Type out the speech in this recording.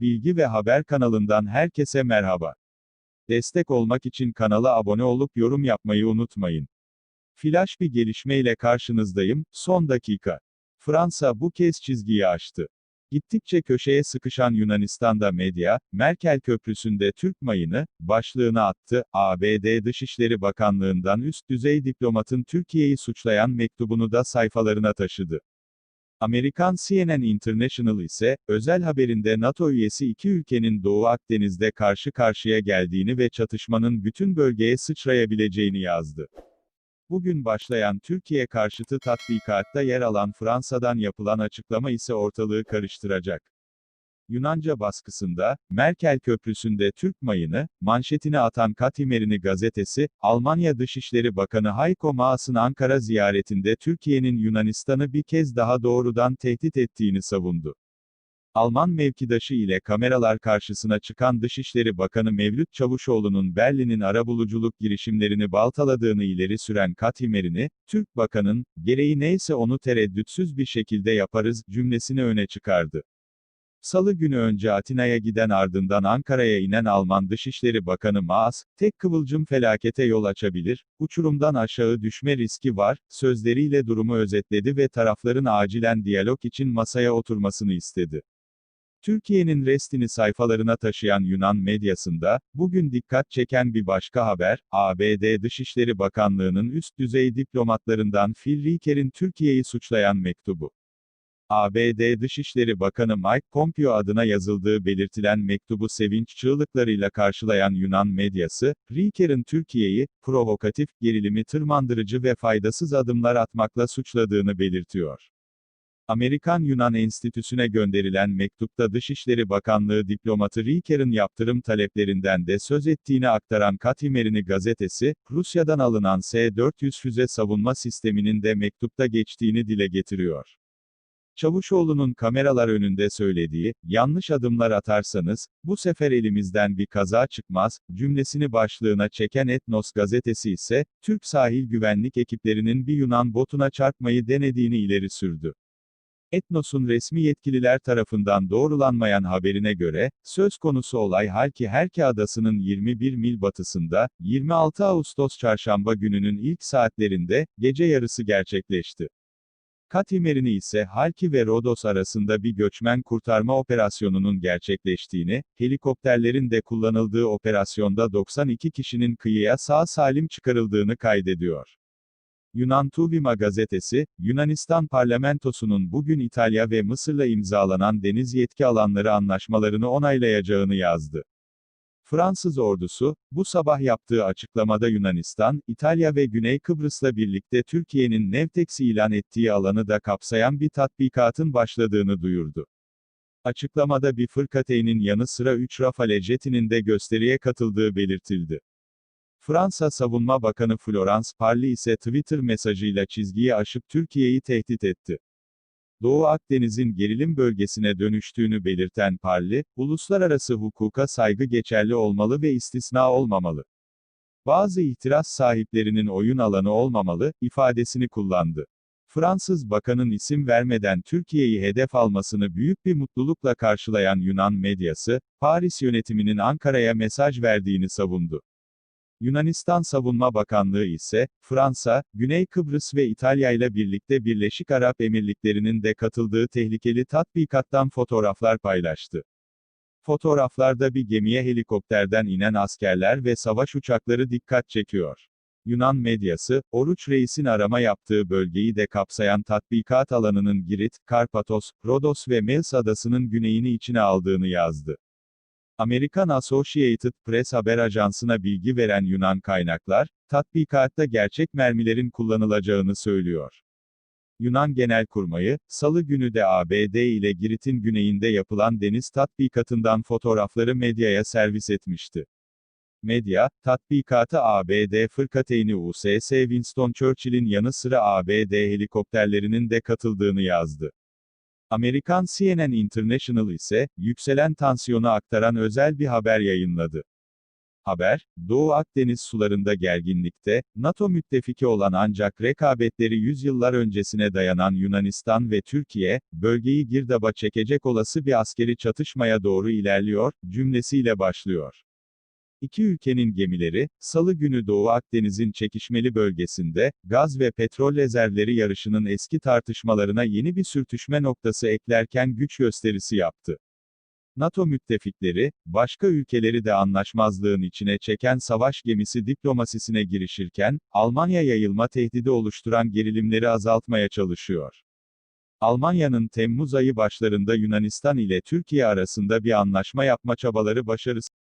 Bilgi ve Haber kanalından herkese merhaba. Destek olmak için kanala abone olup yorum yapmayı unutmayın. Flash bir gelişmeyle karşınızdayım, son dakika. Fransa bu kez çizgiyi aştı. Gittikçe köşeye sıkışan Yunanistan'da medya, Merkel Köprüsü'nde Türk mayını, başlığını attı, ABD Dışişleri Bakanlığı'ndan üst düzey diplomatın Türkiye'yi suçlayan mektubunu da sayfalarına taşıdı. Amerikan CNN International ise, özel haberinde NATO üyesi iki ülkenin Doğu Akdeniz'de karşı karşıya geldiğini ve çatışmanın bütün bölgeye sıçrayabileceğini yazdı. Bugün başlayan Türkiye karşıtı tatbikatta yer alan Fransa'dan yapılan açıklama ise ortalığı karıştıracak. Yunanca baskısında, Merkel Köprüsü'nde Türk mayını, manşetini atan Katimerini gazetesi, Almanya Dışişleri Bakanı Heiko Maas'ın Ankara ziyaretinde Türkiye'nin Yunanistan'ı bir kez daha doğrudan tehdit ettiğini savundu. Alman mevkidaşı ile kameralar karşısına çıkan Dışişleri Bakanı Mevlüt Çavuşoğlu'nun Berlin'in arabuluculuk girişimlerini baltaladığını ileri süren Katimerini, Türk Bakan'ın, gereği neyse onu tereddütsüz bir şekilde yaparız, cümlesini öne çıkardı. Salı günü önce Atina'ya giden ardından Ankara'ya inen Alman Dışişleri Bakanı Maas, tek kıvılcım felakete yol açabilir, uçurumdan aşağı düşme riski var, sözleriyle durumu özetledi ve tarafların acilen diyalog için masaya oturmasını istedi. Türkiye'nin restini sayfalarına taşıyan Yunan medyasında, bugün dikkat çeken bir başka haber, ABD Dışişleri Bakanlığı'nın üst düzey diplomatlarından Phil Rieker'in Türkiye'yi suçlayan mektubu. ABD Dışişleri Bakanı Mike Pompeo adına yazıldığı belirtilen mektubu sevinç çığlıklarıyla karşılayan Yunan medyası, Rieker'in Türkiye'yi, provokatif, gerilimi tırmandırıcı ve faydasız adımlar atmakla suçladığını belirtiyor. Amerikan-Yunan Enstitüsü'ne gönderilen mektupta Dışişleri Bakanlığı diplomatı Rieker'in yaptırım taleplerinden de söz ettiğini aktaran Katimerini gazetesi, Rusya'dan alınan S-400 füze savunma sisteminin de mektupta geçtiğini dile getiriyor. Çavuşoğlu'nun kameralar önünde söylediği, yanlış adımlar atarsanız, bu sefer elimizden bir kaza çıkmaz, cümlesini başlığına çeken Etnos gazetesi ise, Türk sahil güvenlik ekiplerinin bir Yunan botuna çarpmayı denediğini ileri sürdü. Etnos'un resmi yetkililer tarafından doğrulanmayan haberine göre, söz konusu olay Halki Herke Adası'nın 21 mil batısında, 26 Ağustos çarşamba gününün ilk saatlerinde, gece yarısı gerçekleşti. Katimerini ise Halki ve Rodos arasında bir göçmen kurtarma operasyonunun gerçekleştiğini, helikopterlerin de kullanıldığı operasyonda 92 kişinin kıyıya sağ salim çıkarıldığını kaydediyor. Yunan Tuvima gazetesi, Yunanistan parlamentosunun bugün İtalya ve Mısır'la imzalanan deniz yetki alanları anlaşmalarını onaylayacağını yazdı. Fransız ordusu, bu sabah yaptığı açıklamada Yunanistan, İtalya ve Güney Kıbrıs'la birlikte Türkiye'nin Nevtex ilan ettiği alanı da kapsayan bir tatbikatın başladığını duyurdu. Açıklamada bir fırkateynin yanı sıra 3 Rafale jetinin de gösteriye katıldığı belirtildi. Fransa Savunma Bakanı Florence Parly ise Twitter mesajıyla çizgiyi aşıp Türkiye'yi tehdit etti. Doğu Akdeniz'in gerilim bölgesine dönüştüğünü belirten Parly, uluslararası hukuka saygı geçerli olmalı ve istisna olmamalı. Bazı ihtiras sahiplerinin oyun alanı olmamalı, ifadesini kullandı. Fransız bakanın isim vermeden Türkiye'yi hedef almasını büyük bir mutlulukla karşılayan Yunan medyası, Paris yönetiminin Ankara'ya mesaj verdiğini savundu. Yunanistan Savunma Bakanlığı ise, Fransa, Güney Kıbrıs ve İtalya ile birlikte Birleşik Arap Emirlikleri'nin de katıldığı tehlikeli tatbikattan fotoğraflar paylaştı. Fotoğraflarda bir gemiye helikopterden inen askerler ve savaş uçakları dikkat çekiyor. Yunan medyası, Oruç Reis'in arama yaptığı bölgeyi de kapsayan tatbikat alanının Girit, Karpatos, Rodos ve Mels adasının güneyini içine aldığını yazdı. Amerikan Associated Press haber ajansına bilgi veren Yunan kaynaklar, tatbikatta gerçek mermilerin kullanılacağını söylüyor. Yunan Genelkurmayı, salı günü de ABD ile Girit'in güneyinde yapılan deniz tatbikatından fotoğrafları medyaya servis etmişti. Medya, tatbikatı ABD fırkateyni USS Winston Churchill'in yanı sıra ABD helikopterlerinin de katıldığını yazdı. Amerikan CNN International ise, yükselen tansiyonu aktaran özel bir haber yayınladı. Haber, Doğu Akdeniz sularında gerginlikte, NATO müttefiki olan ancak rekabetleri yüzyıllar öncesine dayanan Yunanistan ve Türkiye, bölgeyi girdaba çekecek olası bir askeri çatışmaya doğru ilerliyor, cümlesiyle başlıyor. İki ülkenin gemileri, salı günü Doğu Akdeniz'in çekişmeli bölgesinde, gaz ve petrol rezervleri yarışının eski tartışmalarına yeni bir sürtüşme noktası eklerken güç gösterisi yaptı. NATO müttefikleri, başka ülkeleri de anlaşmazlığın içine çeken savaş gemisi diplomasisine girişirken, Almanya yayılma tehdidi oluşturan gerilimleri azaltmaya çalışıyor. Almanya'nın Temmuz ayı başlarında Yunanistan ile Türkiye arasında bir anlaşma yapma çabaları başarısız